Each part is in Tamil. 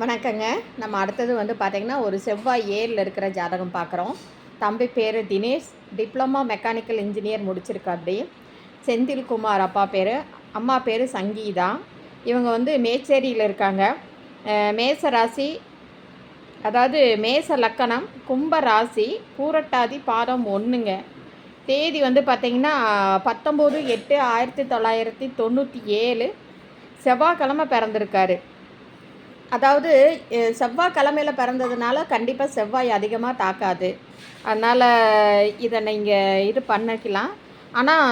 வணக்கங்க. நம்ம அடுத்தது வந்து பார்த்திங்கன்னா ஒரு செவ்வாய் ஏழில் இருக்கிற ஜாதகம் பார்க்குறோம் தம்பி பேர் தினேஷ். டிப்ளமா மெக்கானிக்கல் இன்ஜினியர் முடிச்சிருக்காப்படி செந்தில்குமார் அப்பா பேர். அம்மா பேர் சங்கீதா. இவங்க வந்து மேச்சேரியில் இருக்காங்க. மேச ராசி அதாவது மேச லக்கணம் கும்ப ராசி பூரட்டாதி பாதம் ஒன்றுங்க தேதி வந்து பார்த்திங்கன்னா பத்தொம்போது எட்டு ஆயிரத்தி தொள்ளாயிரத்தி தொண்ணூற்றி ஏழு. செவ்வாய்க்கிழமை பிறந்திருக்காரு. அதாவது செவ்வாய் கிழமையில் பிறந்ததுனால கண்டிப்பாக செவ்வாய் அதிகமாக தாக்காது. அதனால் இதை நீங்கள் இது பண்ணிக்கலாம். ஆனால்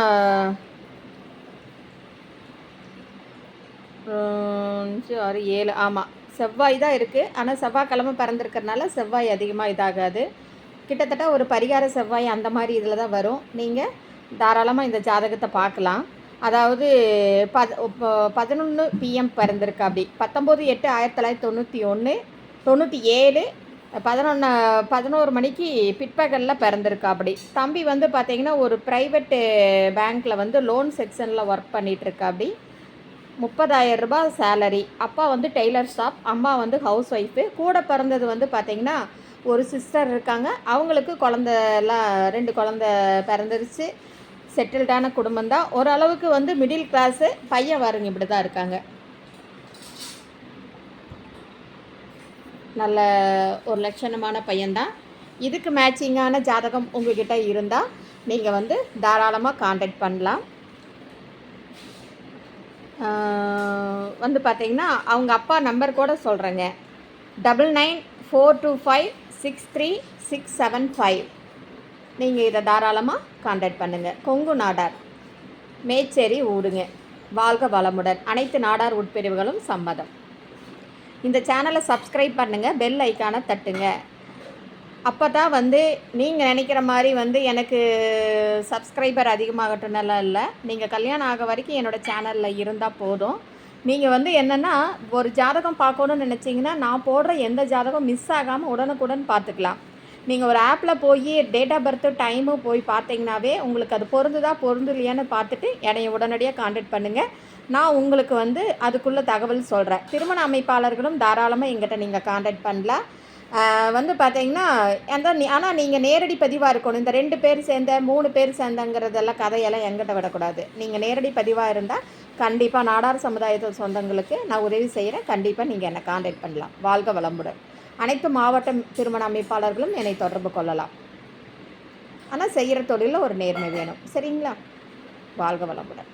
அஞ்சு ஆறு ஏழு ஆமாம் செவ்வாய் தான் இருக்குது ஆனால் செவ்வாய்க்கிழமை பிறந்திருக்கிறதுனால செவ்வாய் அதிகமாக இதாகாது. கிட்டத்தட்ட ஒரு பரிகார செவ்வாய் அந்த மாதிரி இதில் தான் வரும். நீங்கள் தாராளமாக இந்த ஜாதகத்தை பார்க்கலாம். அதாவது பத் பதினொன்று பிஎம் பிறந்திருக்கு அப்படி. பத்தொம்போது எட்டு ஆயிரத்தி தொள்ளாயிரத்தி தொண்ணூற்றி ஒன்று தொண்ணூற்றி ஏழு பதினொன்று பதினோரு மணிக்கு பிற்பகலில் பிறந்திருக்கு அப்படி. தம்பி வந்து பார்த்தீங்கன்னா ஒரு ப்ரைவேட்டு பேங்க்கில் வந்து லோன் செக்ஷனில் ஒர்க் பண்ணிகிட்ருக்கா அப்படி. முப்பதாயிரம் ரூபாய் சேலரி அப்பா வந்து டெய்லர் ஷாப் அம்மா வந்து ஹவுஸ் ஒய்ஃபு கூட பிறந்தது வந்து பார்த்திங்கன்னா ஒரு சிஸ்டர் இருக்காங்க. அவங்களுக்கு குழந்த எல்லாம் ரெண்டு குழந்த பிறந்துருச்சு. செட்டில்டான குடும்பம் தான். ஓரளவுக்கு வந்து மிடில் கிளாஸு பையன் வருங்க இப்படி தான் இருக்காங்க. நல்ல ஒரு லட்சணமான பையன்தான் இதுக்கு மேட்சிங்கான ஜாதகம் உங்ககிட்ட இருந்தால் நீங்கள் வந்து தாராளமாக காண்டாக்ட் பண்ணலாம். வந்து பார்த்தீங்கன்னா அவங்க அப்பா நம்பர் கூட சொல்கிறேங்க double nine four two five six three six seven five நீங்கள் இதை தாராளமாக காண்டாக்ட் பண்ணுங்கள் கொங்கு நாடார். மேச்சேரி ஊருங்க வாழ்க வளமுடன். அனைத்து நாடார் உட்பிரிவுகளும் சம்மதம். இந்த சேனலை சப்ஸ்கிரைப் பண்ணுங்கள் பெல் ஐக்கானை தட்டுங்க. அப்போ தான் வந்து நீங்கள் நினைக்கிற மாதிரி வந்து எனக்கு சப்ஸ்கிரைபர் அதிகமாகட்டும்னெல்லாம் இல்லை. நீங்கள் கல்யாணம் ஆக வரைக்கும் என்னோடய சேனலில் இருந்தால் போதும். நீங்கள் வந்து என்னென்னா ஒரு ஜாதகம் பார்க்கணும்னு நினச்சிங்கன்னா நான் போடுற எந்த ஜாதகம் மிஸ் ஆகாமல் உடனுக்குடன் பார்த்துக்கலாம். நீங்கள் ஒரு ஆப்பில் போய் டேட் ஆஃப் பர்த்து டைமு போய் பார்த்தீங்கன்னாவே உங்களுக்கு அது பொருந்துதா பொருந்துலையான்னு பார்த்துட்டு என்னைய உடனடியாக காண்டாக்ட் பண்ணுங்கள் நான் உங்களுக்கு வந்து அதுக்குள்ள தகவல் சொல்கிறேன் திருமண அமைப்பாளர்களும் தாராளமாக எங்கிட்ட நீங்கள் காண்டாக்ட் பண்ணலாம். வந்து பார்த்தீங்கன்னா அந்த ஆனால் நீங்கள் நேரடி பதிவாக இருக்கணும். இந்த ரெண்டு பேர் சேர்ந்த மூணு பேர் சேர்ந்தங்கிறதெல்லாம் கதையெல்லாம் எங்கிட்ட விடக்கூடாது. நீங்கள் நேரடி பதிவாக இருந்தால் கண்டிப்பாக நாடார் சமுதாயத்தை சொந்தங்களுக்கு நான் உதவி செய்கிறேன் கண்டிப்பாக நீங்கள் என்னை காண்டாக்ட் பண்ணலாம். வாழ்க வளமுடன். அனைத்து மாவட்ட திருமண அமைப்பாளர்களும் என்னை தொடர்பு கொள்ளலாம். ஆனால் செய்கிற தொழிலில் ஒரு நேர்மை வேணும். சரிங்களா? வாழ்க வளமுடன்.